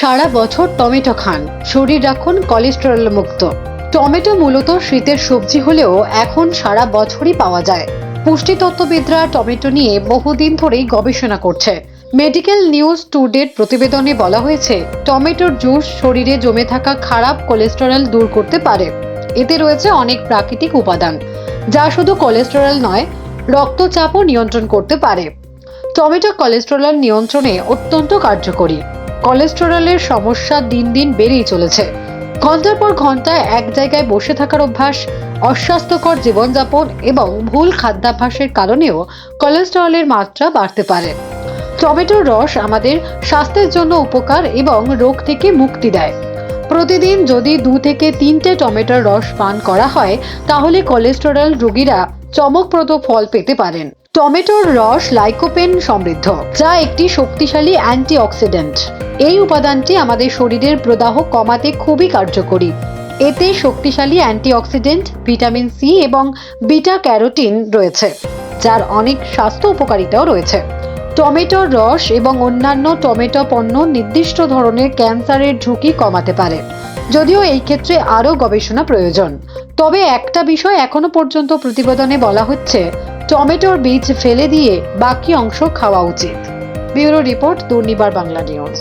সারা বছর টমেটো খান। শরীর রাখুন কোলেস্টেরল মুক্ত টমেটো মূলত শীতের সবজি হলেও এখন সারা বছরই পাওয়া যায়। পুষ্টিতত্ত্ববিদরা টমেটো নিয়ে বহুদিন ধরেই গবেষণা করছে। মেডিকেল নিউজ টুডের প্রতিবেদনে বলা হয়েছে, টমেটোর জুস শরীরে জমে থাকা খারাপ কোলেস্টেরল দূর করতে পারে। এতে রয়েছে অনেক প্রাকৃতিক উপাদান, যা শুধু কোলেস্টেরল নয়, রক্তচাপও নিয়ন্ত্রণ করতে পারে। টমেটো কোলেস্টেরল নিয়ন্ত্রণে অত্যন্ত কার্যকরী। কোলেস্টেরলের সমস্যা দিন দিন বেড়েই চলেছে। ঘণ্টার পর ঘণ্টা এক জায়গায় বসে থাকার অভ্যাস, অস্বাস্থ্যকর জীবনযাপন এবং ভুল খাদ্যাভ্যাসের কারণেও কোলেস্টেরলের মাত্রা বাড়তে পারে। টমেটোর রস আমাদের স্বাস্থ্যের জন্য উপকার এবং রোগ থেকে মুক্তি দেয়। প্রতিদিন যদি দু থেকে তিনটে টমেটোর রস পান করা হয়, তাহলে কোলেস্টেরল রোগীরা চমকপ্রদ ফল পেতে পারেন। টমেটোর রস লাইকোপেন সমৃদ্ধ, যা একটি শক্তিশালী অ্যান্টিঅক্সিডেন্ট। এই উপাদানটি আমাদের শরীরের প্রদাহ কমাতে খুবই কার্যকরী। এতে শক্তিশালী অ্যান্টিঅক্সিডেন্ট, ভিটামিন সি এবং বিটা ক্যারোটিন রয়েছে, যার অনেক স্বাস্থ্য উপকারিতাও রয়েছে। টমেটোর রস এবং অন্যান্য টমেটো পণ্য নির্দিষ্ট ধরনের ক্যান্সারের ঝুঁকি কমাতে পারে, যদিও এই ক্ষেত্রে আরও গবেষণা প্রয়োজন। তবে একটা বিষয় এখনও পর্যন্ত প্রতিবেদনে বলা হচ্ছে, টমেটোর বীজ ফেলে দিয়ে বাকি অংশ খাওয়া উচিত। Bureau report, Durnibar Bangla news.